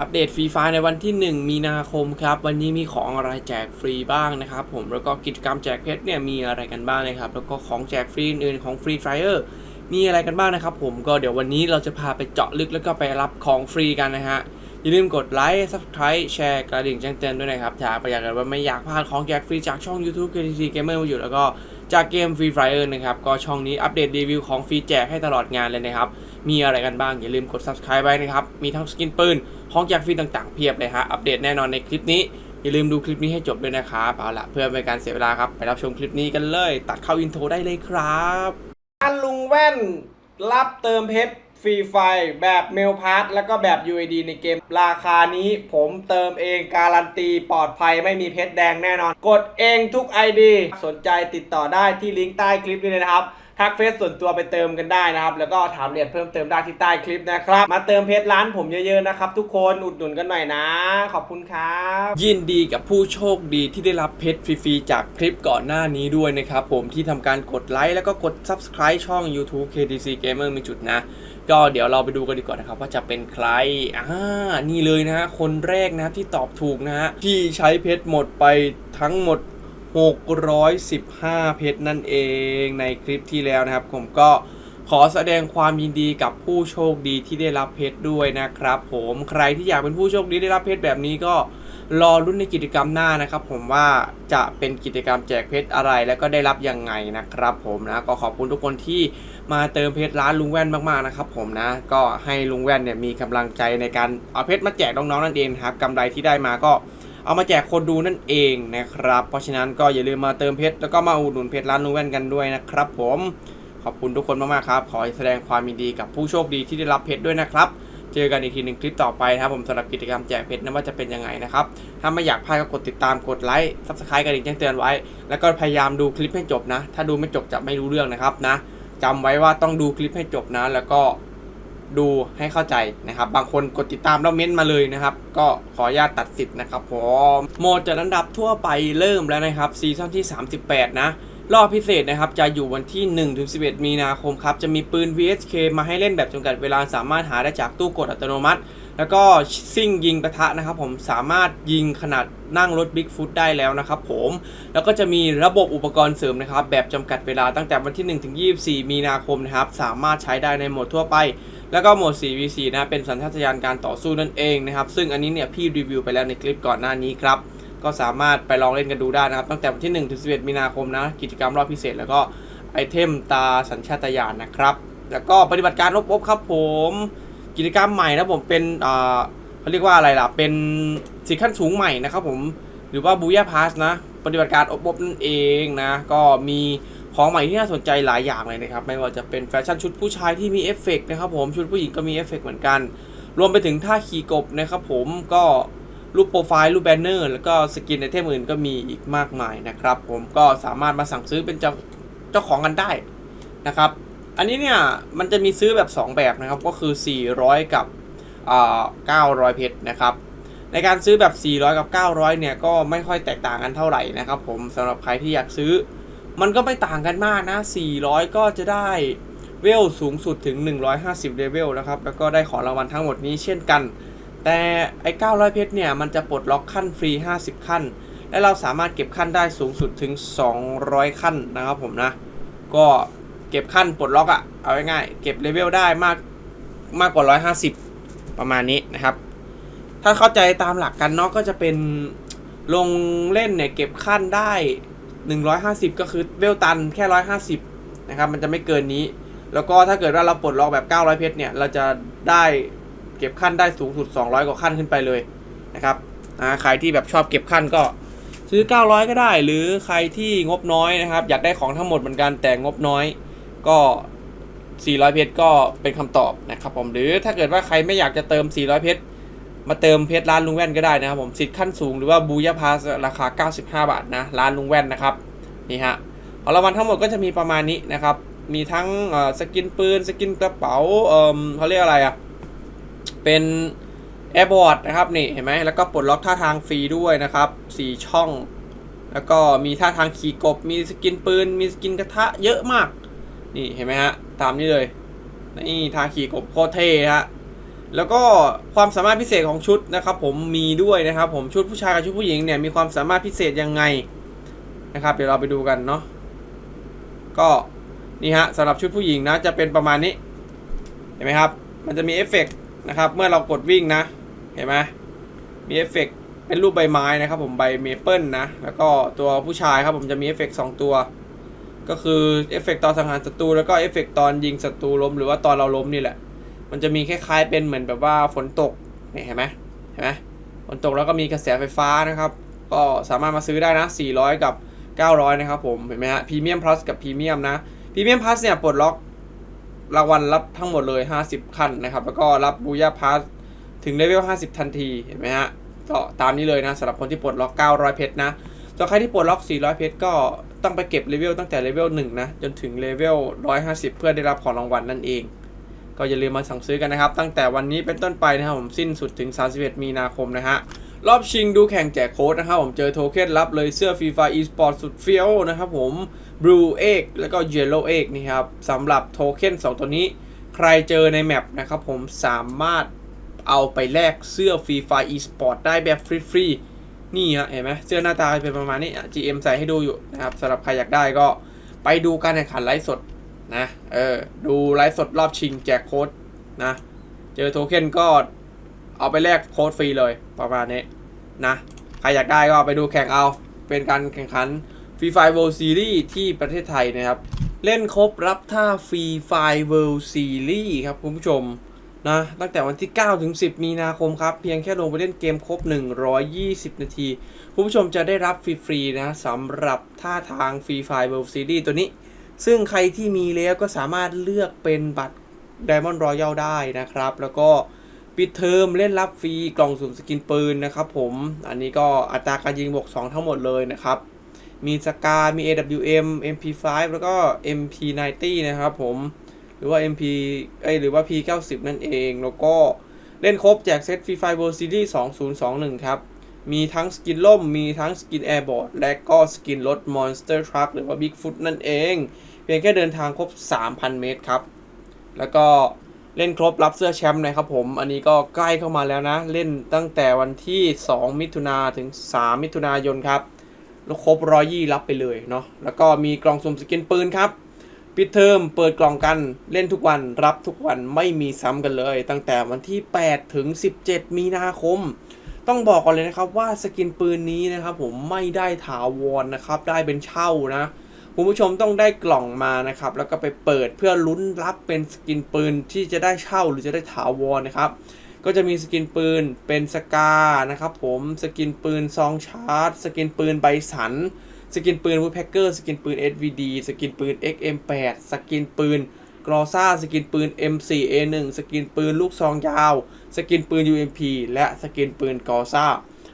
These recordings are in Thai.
อัปเดตฟรีไฟในวันที่ 1 มีนาคมครับ วันนี้มีของอะไรแจกฟรีบ้างนะครับผมแล้วก็กิจกรรมแจกเพชรเนี่ยมีอะไรกันบ้างนะครับ แล้วก็ของแจกฟรีอื่นๆของฟรีไฟเออร์มีอะไรกันบ้างนะครับผมก็เดี๋ยววันนี้เราจะพาไปเจาะลึกแล้วก็ไปรับของฟรีกันนะฮะอย่าลืมกดไลค์ subscribe แชร์กระดิ่งแจ้งเตือนด้วยนะครับถ้าประหยัดกันว่าไม่อยากพลาดของแจกฟรีจากช่อง YouTube KTC Gamer มาอยู่แล้วก็จากเกม Free Fire นะครับก็ช่องนี้อัปเดตรีวิวของฟรีแจกให้ตลอดงานเลยนะครับมีอะไรกันบ้างอย่าลืมกด subscribe ไว้นะครับมีทั้งสกินปืน ของแจกฟรีต่างๆเพียบเลยฮะ อัปเดตแน่นอนในคลิปนี้ อย่าลืมดูคลิปนี้ให้จบด้วยนะครับเอาละเพื่อไม่ให้การเสียเวลาครับ ไปรับชมคลิปนี้กันเลย ตัดเข้าอินโทรได้เลยครับร้านลุงแว่นรับเติมเพชรฟรีไฟแบบเมลพาร์ทแล้วก็แบบ UID ในเกมราคานี้ผมเติมเองการันตีปลอดภัยไม่มีเพชรแดงแน่นอน กดเองทุก ID สนใจติดต่อได้ที่ลิงก์ใต้คลิปนี้เลยนะครับ ทักเฟซส่วนตัวไปเติมกันได้นะครับ แล้วก็ถามเรียนเพิ่มเติมได้ที่ใต้คลิปนะครับ มาเติมเพชรร้านผมเยอะๆนะครับ ทุกคนอุดหนุนกันหน่อยนะ ขอบคุณครับ ยินดีกับผู้โชคดีที่ได้รับเพชรฟรีๆจากคลิปก่อนหน้านี้ด้วยนะครับผมที่ทำการกดไลค์แล้วก็กด Subscribe ช่อง YouTube KTC Gamer มีจุดนะ ก็เดี๋ยวเราไปดูกันดีกว่านะครับว่าจะเป็นใครอ่านี่เลยนะฮะคนแรกนะที่ตอบถูกนะฮะที่ใช้เพชรหมดไปทั้งหมด 615 เพชรนั่นเองในคลิปที่แล้วนะครับ ผมก็ขอแสดงความยินดีกับผู้โชคดีที่ได้รับเพชรด้วยนะครับ ผมใครที่อยากเป็นผู้โชคดีได้รับเพชรแบบนี้ก็รอรุ่นในกิจกรรมหน้านะครับ ผมว่าจะเป็นกิจกรรมแจกเพชรอะไรแล้วก็ได้รับยังไงนะครับ ผมนะก็ขอบคุณทุกคนที่มาเติมเพชรร้านลุงแว่นมากๆนะครับ ผมนะก็ให้ลุงแว่นเนี่ยมีกำลังใจในการเอาเพชรมาแจกน้องๆนั่นเองครับกำไรที่ได้มาก็ เอามาแจกคนดูนั่นเองนะครับ เพราะฉะนั้นก็อย่าลืมมาเติมเพชรแล้วก็มาอุดหนุนเพชรร้านนูแว่นกันด้วยนะครับผมขอบคุณทุกคนมากๆครับ ขอแสดงความยินดีกับผู้โชคดีที่ได้รับเพชรด้วยนะครับเจอกันอีกทีหนึ่งคลิปต่อไปนะครับผมสำหรับกิจกรรมแจกเพชรนะว่าจะเป็นยังไงนะครับ ถ้าไม่อยากพลาดก็กดติดตามกดไลค์ซับสไครต์กระดิ่งแจ้งเตือนไว้ แล้วก็พยายามดูคลิปให้จบนะ ถ้าดูไม่จบจะไม่รู้เรื่องนะครับนะจำไว้ว่าต้องดูคลิปให้จบนะ แล้วก็ ดูให้เข้าใจนะครับ บางคนกดติดตามแล้วเม้นต์มาเลยนะครับ ก็ขออนุญาตตัดสิทธิ์นะครับผมโหมดจัดอันดับทั่วไปเริ่มแล้วนะครับซีซั่นที่ 38 นะรอบพิเศษนะครับ จะอยู่วันที่ 1-11 มีนาคมครับ จะมีปืน VSK มาให้เล่นแบบจำกัดเวลาสามารถหาได้จากตู้กดอัตโนมัติ แล้วก็ซิ่งยิงปะทะนะครับผมสามารถยิงขนาดนั่งรถ Big Foot ได้แล้วนะครับผมแล้วก็จะมีระบบอุปกรณ์เสริมนะครับ แบบจำกัดเวลาตั้งแต่วันที่ 1 ถึง 24 มีนาคมนะครับ สามารถใช้ได้ในโหมดทั่วไป แล้วก็โหมด 4v4 นะเป็นสัญชาตญาณการต่อสู้นั่นเองนะครับ ซึ่งอันนี้เนี่ยพี่รีวิวไปแล้วในคลิปก่อนหน้านี้ครับก็สามารถไปลองเล่นกันดูได้นะครับ ตั้งแต่วันที่ 1 ถึง 11 มีนาคมนะ กิจกรรมรอบพิเศษ แล้วก็ไอเทมตาสัญชาตญาณนะครับ แล้วก็ปฏิบัติการอบๆครับผม กิจกรรมใหม่นะผมเป็นอ่าเขาเรียกว่าอะไรล่ะ เป็นสิทธิขั้นสูงใหม่นะครับผมหรือว่าบูย่าพาสนะ ปฏิบัติการอบๆนั่นเองนะ ก็มีของใหม่ที่น่าสนใจหลายอย่างเลยนะครับ ไม่ว่าจะเป็นแฟชั่นชุดผู้ชายที่มีเอฟเฟกต์นะครับผมชุดผู้หญิงก็มีเอฟเฟกต์เหมือนกัน รวมไปถึงท่าขี่กบนะครับผมก็รูปโปรไฟล์รูปแบนเนอร์ แล้วก็สกินในเทมอื่นก็มีอีกมากมายนะครับ ผมก็สามารถมาสั่งซื้อเป็นเจ้าเจ้าของกันได้นะครับ อันนี้เนี่ยมันจะมีซื้อแบบ 2 แบบนะครับก็คือ 400 กับอ่า900 เพชรนะครับ ในการซื้อแบบ 400 กับ 900 เนี่ยก็ไม่ค่อยแตกต่างกันเท่าไหร่นะครับผมสำหรับใครที่อยากซื้อ มันก็ไม่ต่างกันมากนะ 400 ก็จะได้เวลสูงสุดถึง 150เลเวลนะครับแล้วก็ได้ของรางวัลทั้งหมดนี้เช่นกัน แต่ไอ้ 900 เพชรเนี่ยมันจะปลดล็อกขั้นฟรี 50 ขั้น และเราสามารถเก็บขั้นได้สูงสุดถึง 200 ขั้นนะครับผมนะ ก็ เก็บขั้นปลดล็อกอะเอาง่ายๆเก็บเลเวลได้มากมากกว่า 150 ประมาณนี้นะครับ ถ้าเข้าใจตามหลักกันเนาะก็จะเป็นลงเล่นเนี่ยเก็บขั้นได้ 150 ก็คือเวลตันแค่ 150 นะครับ มันจะไม่เกินนี้ แล้วก็ถ้าเกิดว่าเราปลดล็อกแบบ 900 เพชรเนี่ย เราจะได้เก็บขั้นได้สูงสุด 200 กว่าขั้นขึ้นไปเลยนะครับใครที่แบบชอบเก็บขั้นก็ซื้อ 900 ก็ได้ หรือใครที่งบน้อยนะครับ อยากได้ของทั้งหมดเหมือนกันแต่งบน้อย ก็ 400 เพชรก็เป็นคำตอบนะครับผมหรือถ้าเกิดว่าใครไม่อยากจะเติม 400 เพชรมาเติมเพชรร้านลุงแว่นก็ได้นะครับผมสิทธิ์ขั้นสูงหรือว่าบูยาพาสราคา 95 บาทนะร้านลุงแว่นนะครับนี่ฮะของรางวัลทั้งหมดก็จะมีประมาณนี้นะครับ มีทั้งสกินปืน สกินกระเป๋าเอ่อเขาเรียกอะไรอะ เป็นแอร์บอร์ดนะครับนี่เห็นไหมแล้วก็ปลดล็อกท่าทางฟรีด้วยนะครับ4ช่อง แล้วก็มีท่าทางขี่กบ มีสกินปืน มีสกินกระทะเยอะมาก นี่เห็นไหมฮะ ตามนี้เลย นี่ท่าขี่กบโคตรเท่ฮะ แล้วก็ความสามารถพิเศษของชุดนะครับ ผมมีด้วยนะครับ ผมชุดผู้ชายกับชุดผู้หญิงเนี่ยมีความสามารถพิเศษยังไงนะครับ เดี๋ยวเราไปดูกันเนาะ ก็นี่ฮะสำหรับชุดผู้หญิงนะจะเป็นประมาณนี้ เห็นไหมครับ มันจะมีเอฟเฟกต์นะครับ เมื่อเรากดวิ่งนะ เห็นไหมมีเอฟเฟกต์เป็นรูปใบไม้นะครับ ผมใบเมเปิลนะ แล้วก็ตัวผู้ชายครับผมจะมีเอฟเฟกต์สองตัว ก็คือเอฟเฟกต์ตอนสังหารศัตรูแล้วก็เอฟเฟกต์ตอนยิงศัตรูล้มหรือว่าตอนเราล้มนี่แหละ มันจะมีคล้ายๆเป็นเหมือนแบบว่าฝนตกเนี่ยเห็นไหมเห็นไหมฝนตกแล้วก็มีกระแสไฟฟ้านะครับ ก็สามารถมาซื้อได้นะ 400 กับ 900 นะครับผมเห็นไหมฮะพรีเมียมพลัสกับพรีเมียมนะพรีเมียมพลัสเนี่ยปลดล็อกรางวัลรับทั้งหมดเลย 50 ขั้นนะครับ แล้วก็รับบูย่าพาสถึงเลเวล 50 ทันที เห็นไหมฮะ ก็ตามนี้เลยนะสำหรับคนที่ปลดล็อก 900 เพชรนะ ส่วนใครที่ปลดล็อก 400 เพชรก็ต้องไปเก็บเลเวลตั้งแต่เลเวล1นะ จนถึงเลเวล 150 เพื่อได้รับของรางวัลนั่นเอง ก็อย่าลืมมาสั่งซื้อกันนะครับ ตั้งแต่วันนี้เป็นต้นไปนะครับผมสิ้นสุดถึง 31 มีนาคมนะฮะรอบชิงดูแข่งแจกโค้ดนะครับผมเจอโทเค็นรับเลยเสื้อ FIFA eSport สุดเฟี้ยวนะครับผม Blue Egg แล้วก็ Yellow Egg นี่ครับสำหรับโทเค็น2 ตัวนี้ ใครเจอในแมปนะครับผมสามารถเอาไปแลกเสื้อ FIFA eSport ได้แบบฟรีๆ นี่ฮะเห็นไหมเสื้อหน้าตาเป็นประมาณนี้ GM ใส่ให้ดูอยู่นะครับสำหรับใครอยากได้ก็ไปดูการแข่งขันไลฟ์สดนะเออดูไลฟ์สดรอบชิงแจกโค้ดนะเจอโทเค็นก็เอาไปแลกโค้ดฟรีเลยประมาณนี้นะใครอยากได้ก็ไปดูแข่งเอาเป็นการแข่งขันฟรีไฟ World Series ที่ประเทศไทยนะครับ เล่นครบรับท่าฟรีไฟ World Series ครับคุณผู้ชม นะตั้งแต่วันที่ 9 ถึง 10 มีนาคมครับ เพียงแค่ลงไปเล่นเกมครบ 120 นาที คุณผู้ชมจะได้รับฟรีๆนะสำหรับท่าทางฟรีไฟ World Series ตัวนี้ ซึ่งใครที่มีแล้วก็สามารถเลือกเป็นบัตร Diamond Royal ได้นะครับ แล้วก็ปิดเทอมเล่นรับฟรีกล่องสุ่มสกินปืนนะครับผม อันนี้ก็อัตราการยิงบวก 2 ทั้งหมดเลยนะครับ มีสกามี AWM MP5 แล้วก็ MP90 นะครับผม หรือว่า MP เอ้หรือว่า P90 นั่นเอง แล้วก็เล่นครบแจกเซต Free Fire World Series 2021 ครับ มีทั้งสกินล่ม มีทั้งสกินแอร์บอร์ดและก็สกินรถ Monster Truck หรือว่า Bigfoot นั่นเอง เพียงแค่เดินทางครบ 3,000 เมตรครับ แล้วก็เล่นครบรับเสื้อแชมป์นะครับผม อันนี้ก็ใกล้เข้ามาแล้วนะ เล่นตั้งแต่วันที่ 2 มิถุนาถึง 3 มิถุนายนครับแล้วครบร้อยยี่รับไปเลยเนาะ แล้วก็มีกล่องสุ่มสกินปืนครับ ปิดเทอมเปิดกล่องกันเล่นทุกวันรับทุกวันไม่มีซ้ำกันเลย ตั้งแต่วันที่ 8 ถึง 17 มีนาคม ต้องบอกก่อนเลยนะครับว่าสกินปืนนี้นะครับผมไม่ได้ถาวรนะครับ ได้เป็นเช่านะคุณผู้ชมต้องได้กล่องมานะครับ แล้วก็ไปเปิดเพื่อลุ้นรับเป็นสกินปืนที่จะได้เช่าหรือจะได้ถาวรนะครับก็จะมีสกินปืนเป็นสกานะครับผมสกินปืนซองชาร์จ สกินปืนใบสัน สกินปืนวูดแพคเกอร์สกินปืน SVD สกินปืน XM8 สกินปืนกรอซ่าสกินปืน M4A1 สกินปืนลูกซองยาว สกินปืน UMP และสกินปืนกรอซ่า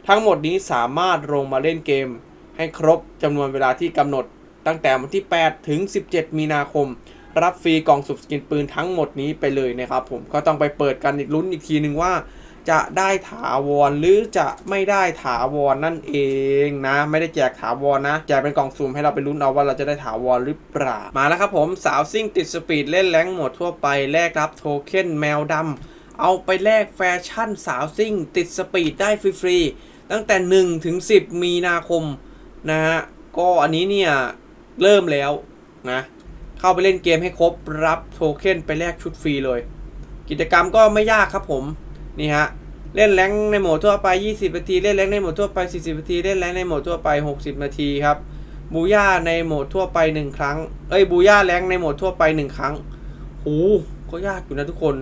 ทั้งหมดนี้สามารถลงมาเล่นเกม ให้ครบจำนวนเวลาที่กำหนด ตั้งแต่วันที่ 8 ถึง 17 มีนาคม รับฟรีกล่องสุบสกินปืนทั้งหมดนี้ไปเลยนะครับผมก็ต้องไปเปิดกันอีกลุ้นอีกทีนึงว่า จะได้ถาวรหรือจะไม่ได้ถาวรนั่นเองนะ ไม่ได้แจกถาวรนะแจกเป็นกล่องสุ่มให้เราไปลุ้นเอาว่าเราจะได้ถาวรหรือเปล่ามาแล้วครับผมสาวซิ่งติดสปีดเล่นแรงหมดทั่วไปแลกรับโทเค็นแมวดำเอาไปแลกแฟชั่นสาวซิ่ง ติดสปีดได้ฟรีๆตั้งแต่ 1 ถึง 10 มีนาคมนะฮะก็อันนี้เนี่ยเริ่มแล้วนะเข้าไปเล่นเกมให้ครบรับโทเค็นไปแลกชุดฟรีเลย กิจกรรมก็ไม่ยากครับผมนี่ฮะ เล่นแรงในโหมดทั่วไป 20 นาที เล่นแรงในโหมดทั่วไป 40 นาที เล่นแรงในโหมดทั่วไป 60 นาทีครับ บูย่าในโหมดทั่วไป 1 ครั้ง เอ้ย บูย่าแรงในโหมดทั่วไป 1 ครั้งโอ้ก็ยากอยู่นะทุกคน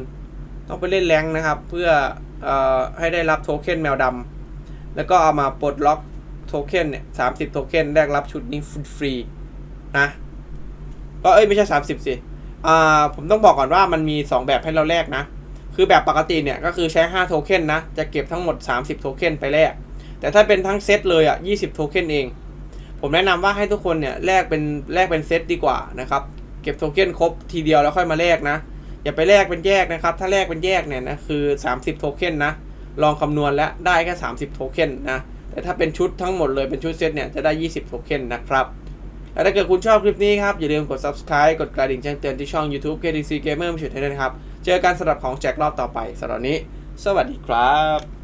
ต้องไปเล่นแรงนะครับ เพื่อเอ่อให้ได้รับโทเค็นแมวดำ แล้วก็เอามาปลดล็อกโทเค็นเนี่ย30โทเค็นแลกรับชุดนี้ฟรีนะ ก็เอ้ยไม่ใช่ 30สิ อ่า ผมต้องบอกก่อนว่ามันมี 2 แบบให้เราแลกนะ คือแบบปกติเนี่ยก็คือใช้ 5 โทเค็นนะ จะเก็บทั้งหมด 30 โทเค็นไปแลก แต่ถ้าเป็นทั้งเซตเลยอะ 20 โทเค็นเอง ผมแนะนำว่าให้ทุกคนเนี่ยแลกเป็นแลกเป็นเซตดีกว่านะครับ เก็บโทเค็นครบทีเดียวแล้วค่อยมาแลกนะ อย่าไปแลกเป็นแยกนะครับ ถ้าแลกเป็นแยกเนี่ยนะคือ 30 โทเค็นนะ ลองคำนวณแล้วได้แค่ 30 โทเค็นนะ แต่ถ้าเป็นชุดทั้งหมดเลยเป็นชุดเซตเนี่ยจะได้ 20 โทเค็นนะครับและถ้าเกิดคุณชอบคลิปนี้ครับ อย่าลืมกด subscribe กดกระดิ่งแจ้งเตือนที่ช่อง YouTube KDC Gamer มาช่วยให้ด้วยนะครับ เจอกันสำหรับของแจกรอบต่อไปสำหรับนี้ สวัสดีครับ